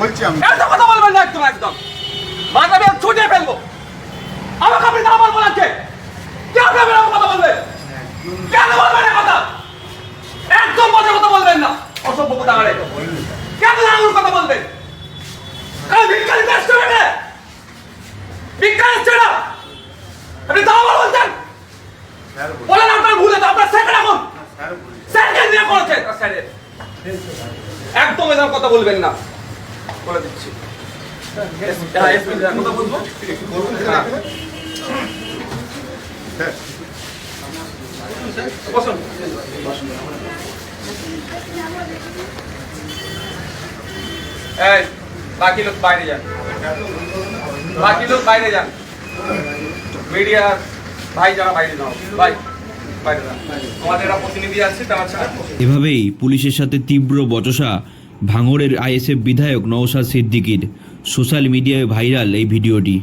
বলছি আমি। এত কথা বলবেন না একদম একদম। মাথা আমি ছুটে ফেলব। আমাকে আপনি বলব না কে? কে আপনি আমার কথা বলবেন? কেন বলবেন না কথা? একদম মজা কথা বলবেন না। অসভ্য কথা আরে। কেন আমার কথা বলবেন? কাল ভিক্ষারি ব্যস্ত হবে ভিক্ষারি আসছে না। আপনি দাও বলছেন? স্যার বলছি। বলেন আপনার ভুল আছে আপনার সেকেন্ড এখন স্যার বলছি। নিয়ে করেছেন। স্যারের। একদম এরকম কথা বলবেন না। বলে দিচ্ছি। হ্যাঁ, কথা বলব? বসুন। এই বাকি লোক বাইরে যান। বাকি লোক বাইরে যান। মিডিয়া ভাই যারা বাইরে যাও। ভাই এভাবেই পুলিশের সাথে তীব্র বচসা ভাঙড়ের আইএসএফ বিধায়ক নওশাদ সিদ্দিকির সোশ্যাল মিডিয়ায় ভাইরাল এই ভিডিওটি।